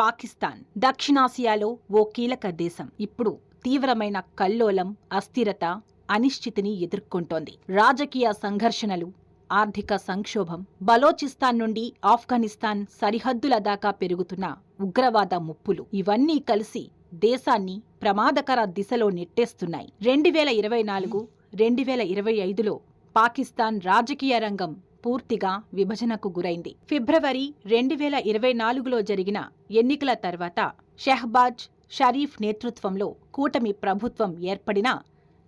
పాకిస్తాన్ దక్షిణాసియాలో ఓ కీలక దేశం. ఇప్పుడు తీవ్రమైన కల్లోలం అస్థిరత అనిశ్చితిని ఎదుర్కొంటోంది. రాజకీయ సంఘర్షణలు ఆర్థిక సంక్షోభం బలోచిస్తాన్ నుండి ఆఫ్ఘనిస్తాన్ సరిహద్దుల దాకా పెరుగుతున్న ఉగ్రవాద ముప్పులు. ఇవన్నీ కలిసి దేశాన్ని ప్రమాదకర దిశలో నెట్టేస్తున్నాయి. రెండు వేల ఇరవై నాలుగు రెండు వేల ఇరవై ఐదులో పాకిస్తాన్ రాజకీయ రంగం పూర్తిగా విభజనకు గురైంది. ఫిబ్రవరి రెండు వేల ఇరవై నాలుగులో జరిగిన ఎన్నికల తర్వాత షెహ్బాజ్ షరీఫ్ నేతృత్వంలో కూటమి ప్రభుత్వం ఏర్పడినా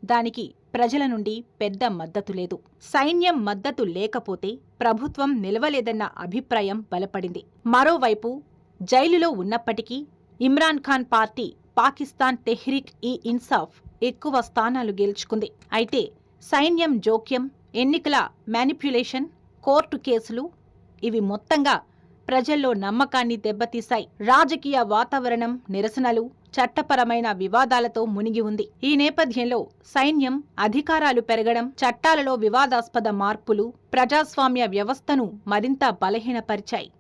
దానికి ప్రజల నుండి పెద్ద మద్దతు లేదు. సైన్యం మద్దతు లేకపోతే ప్రభుత్వం నిలవలేదన్న అభిప్రాయం బలపడింది. మరోవైపు జైలులో ఉన్నప్పటికీ ఇమ్రాన్ ఖాన్ పార్టీ పాకిస్తాన్ తెహ్రిక్ ఈ ఇన్సాఫ్ ఎక్కువ స్థానాలు గెలుచుకుంది. అయితే సైన్యం జోక్యం ఎన్నికల మ్యానిప్యులేషన్ కోర్టు కేసులు ఇవి మొత్తంగా ప్రజల్లో నమ్మకాన్ని దెబ్బతీశాయి. రాజకీయ వాతావరణం నిరసనలు చట్టపరమైన వివాదాలతో మునిగి ఉంది. ఈ నేపథ్యంలో సైన్యం అధికారాలు పెరగడం చట్టాలలో వివాదాస్పద మార్పులు ప్రజాస్వామ్య వ్యవస్థను మరింత బలహీనపరిచాయి.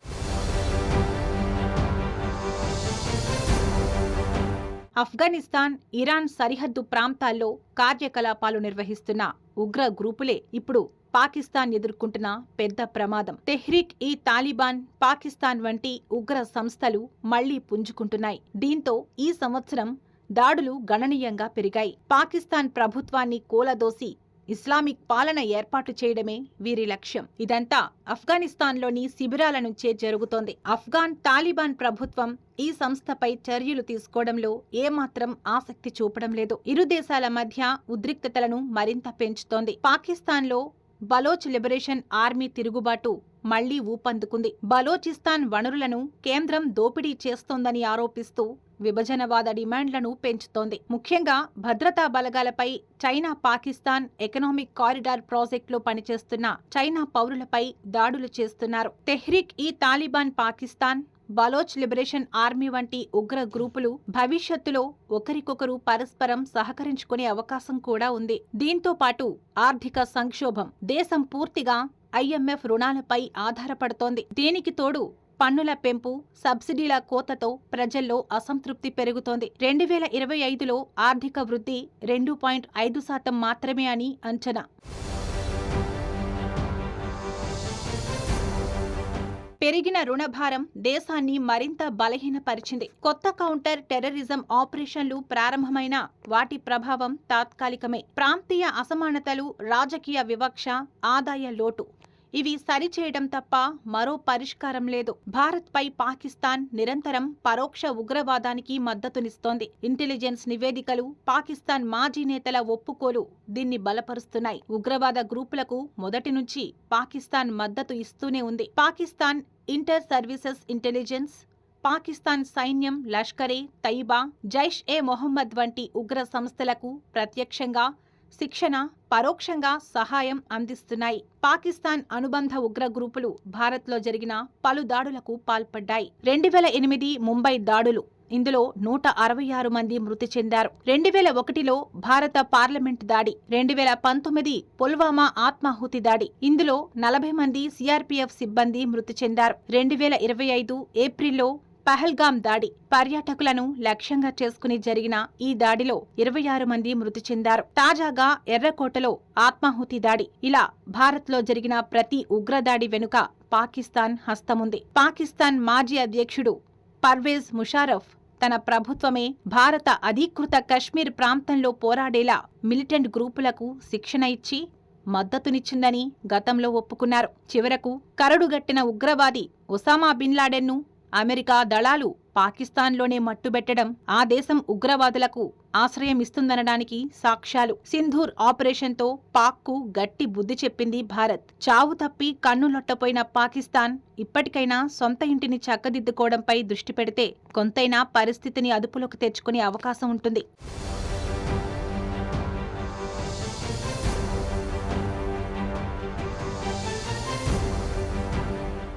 ఆఫ్ఘనిస్తాన్ ఇరాన్ సరిహద్దు ప్రాంతాల్లో కార్యకలాపాలు నిర్వహిస్తున్న ఉగ్ర గ్రూపులే ఇప్పుడు పాకిస్తాన్ ఎదుర్కొంటున్న పెద్ద ప్రమాదం. తెహ్రీక్ ఈ తాలిబాన్ పాకిస్తాన్ వంటి ఉగ్ర సంస్థలు మళ్ళీ పుంజుకుంటున్నాయి. దీంతో ఈ సంవత్సరం దాడులు గణనీయంగా పెరిగాయి. పాకిస్తాన్ ప్రభుత్వాన్ని కూలదోసి ఇస్లామిక్ పాలన ఏర్పాటు చేయడమే వీరి లక్ష్యం. ఇదంతా ఆఫ్ఘనిస్తాన్లోని శిబిరాల నుంచే జరుగుతోంది. ఆఫ్ఘాన్ తాలిబాన్ ప్రభుత్వం ఈ సంస్థపై చర్యలు తీసుకోవడంలో ఏమాత్రం ఆసక్తి చూపడం లేదు. ఇరు దేశాల మధ్య ఉద్రిక్తతలను మరింత పెంచుతోంది. పాకిస్తాన్లో బలోచ్ లిబరేషన్ ఆర్మీ తిరుగుబాటు మళ్ళీ ఊపందుకుంది. బలోచిస్తాన్ వనరులను కేంద్రం దోపిడీ చేస్తోందని ఆరోపిస్తూ విభజనవాద డిమాండ్లను పెంచుతోంది. ముఖ్యంగా భద్రతా బలగాలపై చైనా పాకిస్తాన్ ఎకనామిక్ కారిడార్ ప్రాజెక్టులో పనిచేస్తున్న చైనా పౌరులపై దాడులు చేస్తున్నారు. తెహ్రిక్ ఈ తాలిబాన్ పాకిస్తాన్ బలోచ్ లిబరేషన్ ఆర్మీ వంటి ఉగ్ర గ్రూపులు భవిష్యత్తులో ఒకరికొకరు పరస్పరం సహకరించుకునే అవకాశం కూడా ఉంది. దీంతో పాటు ఆర్థిక సంక్షోభం దేశం పూర్తిగా ఐఎంఎఫ్ రుణాలపై ఆధారపడుతోంది. దీనికి తోడు పన్నుల పెంపు సబ్సిడీల కోతతో ప్రజల్లో అసంతృప్తి పెరుగుతోంది. రెండు వేల ఇరవై ఐదులో ఆర్థిక వృద్ధి రెండు పాయింట్ ఐదు శాతం మాత్రమే అని అంచనా. పెరిగిన రుణభారం దేశాన్ని మరింత బలహీనపరిచింది. కొత్త కౌంటర్ టెర్రరిజం ఆపరేషన్లు ప్రారంభమైన వాటి ప్రభావం తాత్కాలికమే. ప్రాంతీయ అసమానతలు రాజకీయ వివక్ష ఆదాయ లోటు. ఇవి సరిచేయడం తప్ప మరో పరిష్కారం లేదు. భారత్పై పాకిస్తాన్ నిరంతరం పరోక్ష ఉగ్రవాదానికి మద్దతునిస్తోంది. ఇంటెలిజెన్స్ నివేదికలు పాకిస్తాన్ మాజీ నేతల ఒప్పుకోలు దీన్ని బలపరుస్తున్నాయి. ఉగ్రవాద గ్రూపులకు మొదటి నుంచి పాకిస్తాన్ మద్దతు ఇస్తూనే ఉంది. Pakistan inter services intelligence Pakistan సైన్యం లష్కరే తైబా జైష్ ఏ మొహమ్మద్ వంటి ఉగ్ర సంస్థలకు ప్రత్యక్షంగా శిక్షణ పరోక్షంగా సహాయం అందిస్తున్నాయి. పాకిస్తాన్ అనుబంధ ఉగ్ర గ్రూపులు భారత్లో జరిగిన పలు దాడులకు పాల్పడ్డాయి. రెండు వేల ఎనిమిది ముంబై దాడులు ఇందులో నూట అరవై ఆరు మంది మృతి చెందారు. రెండు వేల ఒకటిలో భారత పార్లమెంట్ దాడి రెండు వేల పంతొమ్మిది పుల్వామా ఆత్మాహుతి దాడి ఇందులో నలభై మంది సిఆర్పీఎఫ్ సిబ్బంది మృతి చెందారు. రెండు వేల ఇరవై ఐదు ఏప్రిల్లో పహల్గాం దాడి పర్యాటకులను లక్ష్యంగా చేసుకుని జరిగిన ఈ దాడిలో ఇరవై ఆరు మంది మృతి చెందారు. తాజాగా ఎర్రకోటలో ఆత్మాహుతి దాడి. ఇలా భారత్లో జరిగిన ప్రతి ఉగ్రదాడి వెనుక పాకిస్తాన్ హస్తముంది. పాకిస్తాన్ మాజీ అధ్యక్షుడు పర్వేజ్ ముషారఫ్ తన ప్రభుత్వమే భారత అధీకృత కశ్మీర్ ప్రాంతంలో పోరాడేలా మిలిటెంట్ గ్రూపులకు శిక్షణ ఇచ్చి మద్దతునిచ్చిందని గతంలో ఒప్పుకున్నారు. చివరకు కరడుగట్టిన ఉగ్రవాది ఒసామా బిన్ లాడెన్ను అమెరికా దళాలు పాకిస్తాన్లోనే మట్టుబెట్టడం ఆ దేశం ఉగ్రవాదులకు ఆశ్రయం ఇస్తుందనడానికి సాక్ష్యాలు. సింధూర్ ఆపరేషన్తో పాక్కు గట్టి బుద్ధి చెప్పింది భారత్. చావు తప్పి కన్నులొట్టపోయిన పాకిస్తాన్ ఇప్పటికైనా సొంత ఇంటిని చక్కదిద్దుకోవడంపై దృష్టి పెడితే కొంతైనా పరిస్థితిని అదుపులోకి తెచ్చుకునే అవకాశం ఉంటుంది.